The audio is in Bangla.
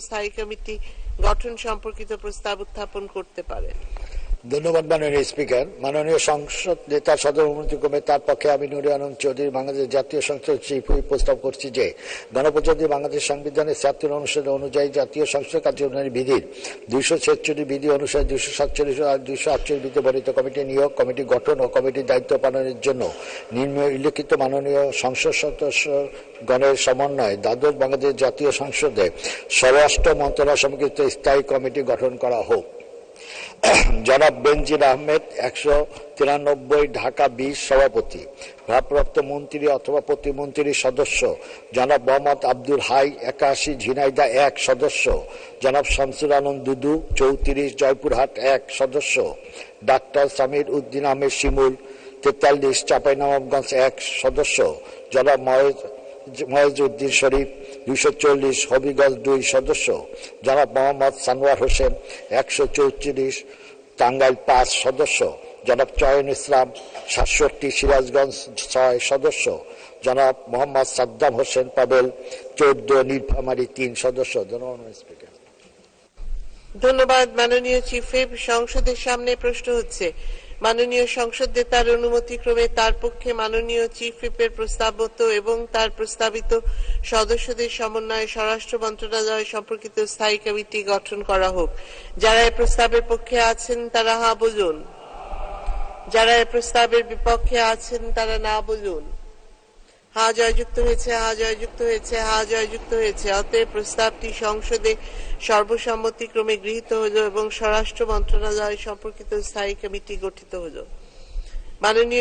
স্থায়ী কমিটি গঠন সম্পর্কিত প্রস্তাব উত্থাপন করতে পারে। ধন্যবাদ মাননীয় স্পিকার। মাননীয় সংসদ নেতা সদর ক্রমে তার পক্ষে আমি নুরে আলম চৌধুরী, বাংলাদেশ জাতীয় সংসদ চিফ প্রস্তাব করছি যে, গণপ্রজাতন্ত্রী বাংলাদেশ সংবিধানের ছাত্র অনুচ্ছেদ অনুযায়ী জাতীয় সংসদ কার্যনির্বাহী বিধির দুইশো ছেচল্লিশ বিধি অনুসারে দুইশো সাতচল্লিশ আর দুইশো আটচল্লিশ বিধি বর্ণিত কমিটি নিয়োগ, কমিটি গঠন ও কমিটির দায়িত্ব পালনের জন্য নিম্ন উল্লেখিত মাননীয় সংসদ সদস্য গণের সমন্বয়ে, দ্বাদশ বাংলাদেশ জাতীয় সংসদে স্বরাষ্ট্র মন্ত্রণালয় সম্পর্কিত স্থায়ী কমিটি গঠন করা হোক। জনাব বেনজির আহমেদ, একশো তিরানব্বই ঢাকা বিশ সভাপতি, ভারপ্রাপ্ত মন্ত্রী অথবা প্রতিমন্ত্রী সদস্য, জনাব মোহাম্মদ আব্দুল হাই একাশি, ঝিনাইদা এক সদস্য, জনাব শামসুর আলম দুদু চৌত্রিশ, জয়পুরহাট এক সদস্য, ডাক্তার সামির উদ্দিন আহমেদ শিমুল তেতাল্লিশ, চাঁপাইনবাবগঞ্জ এক সদস্য, জনাব মহেজ মহেজ উদ্দিন শরীফ দুইশো চল্লিশ হবিগঞ্জ দুই সদস্য, জনাব মোহাম্মদ সানোয়ার হোসেন একশো চৌত্রিশ, টাঙ্গাইল পাঁচ সদস্য, জনাব চয়ন ইসলাম সাতষট্টি, সিরাজগঞ্জ ছয় সদস্য, জনাব মোহাম্মদ সাদ্দাম হোসেন পাবেল চৌদ্দ, নীলফামারী তিন সদস্য। স্পিকার ধন্যবাদ, মাননীয় চিফ সংসদের সামনে প্রশ্ন হচ্ছে মাননীয় সংসদ নেতার অনুমতিক্রমে তার পক্ষে মাননীয় চিফ হুইপের প্রস্তাবত এবং তার প্রস্তাবিত সদস্যদের সমন্বয়ে স্বরাষ্ট্র মন্ত্রণালয় সম্পর্কিত স্থায়ী কমিটি গঠন করা হোক। যারা এই প্রস্তাবের পক্ষে আছেন তারা হা বলুন। যারা এই প্রস্তাবের বিপক্ষে আছেন তারা না বলুন। হা জয়যুক্ত হয়েছে হা জয়যুক্ত হয়েছে হা জয়যুক্ত হয়েছে। অতএব প্রস্তাবটি সংসদে সর্বসম্মতিক্রমে গৃহীত হলো এবং স্বরাষ্ট্র মন্ত্রণালয় সম্পর্কিত স্থায়ী কমিটি গঠিত হলো। মাননীয়